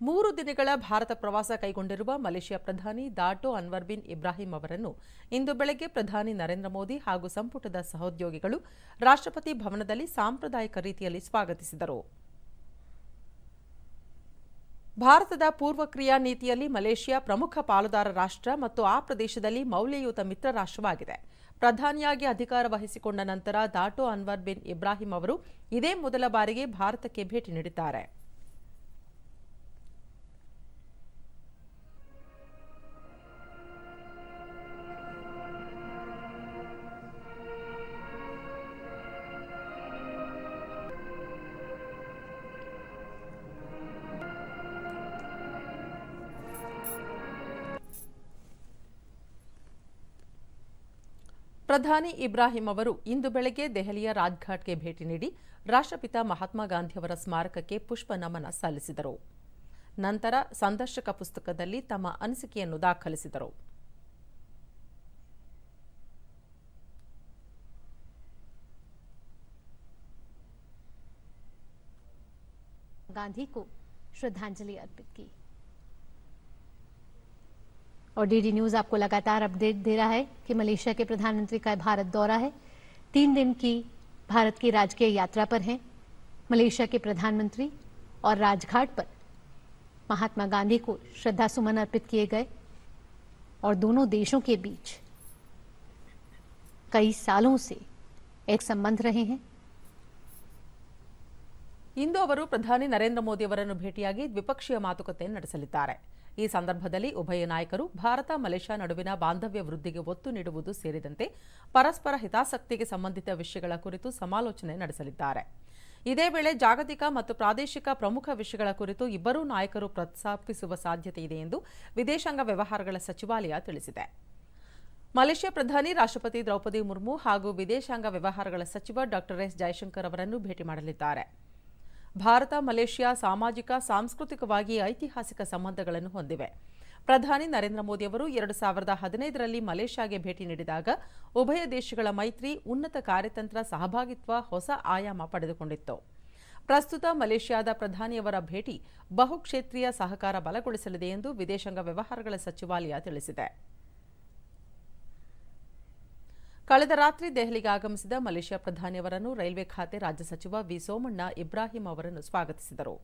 ಮೂರು ದಿನಗಳ ಭಾರತ ಪ್ರವಾಸ ಕೈಗೊಂಡಿರುವ ಮಲೇಷ್ಯಾ ಪ್ರಧಾನಿ ದಾಟೋ ಅನ್ವರ್ ಬಿನ್ ಇಬ್ರಾಹಿಂ ಅವರನ್ನು ಇಂದು ಬೆಳಗ್ಗೆ ಪ್ರಧಾನಿ ನರೇಂದ್ರ ಮೋದಿ ಹಾಗೂ ಸಂಪುಟದ ಸಹೋದ್ಯೋಗಿಗಳು ರಾಷ್ಟ್ರಪತಿ ಭವನದಲ್ಲಿ ಸಾಂಪ್ರದಾಯಿಕ ರೀತಿಯಲ್ಲಿ ಸ್ವಾಗತಿಸಿದರು. ಭಾರತದ ಪೂರ್ವ ಕ್ರಿಯಾ ನೀತಿಯಲ್ಲಿ ಮಲೇಷ್ಯಾ ಪ್ರಮುಖ ಪಾಲುದಾರ ರಾಷ್ಟ್ರ ಮತ್ತು ಆ ಪ್ರದೇಶದಲ್ಲಿ ಮೌಲ್ಯಯುತ ಮಿತ್ರ ರಾಷ್ಟ್ರವಾಗಿದೆ. ಪ್ರಧಾನಿಯಾಗಿ ಅಧಿಕಾರ ವಹಿಸಿಕೊಂಡ ನಂತರ ದಾಟೋ ಅನ್ವರ್ ಬಿನ್ ಇಬ್ರಾಹಿಂ ಅವರು ಇದೇ ಮೊದಲ ಬಾರಿಗೆ ಭಾರತಕ್ಕೆ ಭೇಟಿ ನೀಡಿದ್ದಾರೆ. ಪ್ರಧಾನಿ ಇಬ್ರಾಹಿಂ ಅವರು ಇಂದು ಬೆಳಗ್ಗೆ ದೆಹಲಿಯ ರಾಜ್ಘಾಟ್ಗೆ ಭೇಟಿ ನೀಡಿ ರಾಷ್ಟ್ರಪಿತ ಮಹಾತ್ಮ ಗಾಂಧಿಯವರ ಸ್ಮಾರಕಕ್ಕೆ ಪುಷ್ಪ ನಮನ ಸಲ್ಲಿಸಿದರು ನಂತರ ಸಂದರ್ಶಕ ಪುಸ್ತಕದಲ್ಲಿ ತಮ್ಮ ಅನಿಸಿಕೆಯನ್ನು ದಾಖಲಿಸಿದರು गांधी को श्रद्धांजलि अर्पित की और डीडी न्यूज आपको लगातार अपडेट दे रहा है कि मलेशिया के प्रधानमंत्री का भारत दौरा है तीन दिन की भारत की राजकीय यात्रा पर हैं मलेशिया के प्रधानमंत्री और राजघाट पर महात्मा गांधी को श्रद्धा सुमन अर्पित किए गए और दोनों देशों के बीच कई सालों से एक संबंध रहे हैं ಇಂದು ಅವರು ಪ್ರಧಾನಿ ನರೇಂದ್ರ ಮೋದಿ ಅವರನ್ನು ಭೇಟಿಯಾಗಿ ದ್ವಿಪಕ್ಷೀಯ ಮಾತುಕತೆ ನಡೆಸಲಿದ್ದಾರೆ ಈ ಸಂದರ್ಭದಲ್ಲಿ ಉಭಯ ನಾಯಕರು ಭಾರತ, ಮಲೇಷ್ಯಾ ನಡುವಿನ ಬಾಂಧವ್ಯ ವೃದ್ಧಿಗೆ ಒತ್ತು ನೀಡುವುದು ಸೇರಿದಂತೆ ಪರಸ್ಪರ ಹಿತಾಸಕ್ತಿಗೆ ಸಂಬಂಧಿತ ವಿಷಯಗಳ ಕುರಿತು ಸಮಾಲೋಚನೆ ನಡೆಸಲಿದ್ದಾರೆ. ಇದೇ ವೇಳೆ ಜಾಗತಿಕ ಮತ್ತು ಪ್ರಾದೇಶಿಕ ಪ್ರಮುಖ ವಿಷಯಗಳ ಕುರಿತು ಇಬ್ಬರೂ ನಾಯಕರು ಪ್ರಸ್ತಾಪಿಸುವ ಸಾಧ್ಯತೆ ಇದೆ ಎಂದು ವಿದೇಶಾಂಗ ವ್ಯವಹಾರಗಳ ಸಚಿವಾಲಯ ತಿಳಿಸಿದೆ. ಮಲೇಷ್ಯಾ ಪ್ರಧಾನಿ ರಾಷ್ಟ್ರಪತಿ ದ್ರೌಪದಿ ಮುರ್ಮು ಹಾಗೂ ವಿದೇಶಾಂಗ ವ್ಯವಹಾರಗಳ ಸಚಿವ ಡಾ ಎಸ್. ಜಯಶಂಕರ್ ಅವರನ್ನು ಭೇಟಿ ಮಾಡಲಿದ್ದಾರೆ. ಭಾರತ, ಮಲೇಷ್ಯಾ ಸಾಮಾಜಿಕ, ಸಾಂಸ್ಕೃತಿಕವಾಗಿ ಐತಿಹಾಸಿಕ ಸಂಬಂಧಗಳನ್ನು ಹೊಂದಿವೆ. ಪ್ರಧಾನಿ ನರೇಂದ್ರ ಮೋದಿ ಅವರು ಎರಡು ಸಾವಿರದ ಹದಿನೈದರಲ್ಲಿ ಮಲೇಷ್ಯಾಗೆ ಭೇಟಿ ನೀಡಿದಾಗ ಉಭಯ ದೇಶಗಳ ಮೈತ್ರಿ, ಉನ್ನತ ಕಾರ್ಯತಂತ್ರ ಸಹಭಾಗಿತ್ವ ಹೊಸ ಆಯಾಮ ಪಡೆದುಕೊಂಡಿತ್ತು. ಪ್ರಸ್ತುತ ಮಲೇಷ್ಯಾದ ಪ್ರಧಾನಿಯವರ ಭೇಟಿ ಬಹುಕ್ಷೇತ್ರೀಯ ಸಹಕಾರ ಬಲಗೊಳಿಸಲಿದೆ ಎಂದು ವಿದೇಶಾಂಗ ವ್ಯವಹಾರಗಳ ಸಚಿವಾಲಯ ತಿಳಿಸಿದೆ. ಕಳೆದ ರಾತ್ರಿ ದೆಹಲಿಗೆ ಆಗಮಿಸಿದ ಮಲೇಷ್ಯಾ ಪ್ರಧಾನಿಯವರನ್ನು ರೈಲ್ವೆ ಖಾತೆ ರಾಜ್ಯ ಸಚಿವ ವಿ ಸೋಮಣ್ಣ ಇಬ್ರಾಹಿಂ ಅವರನ್ನು ಸ್ವಾಗತಿಸಿದರು.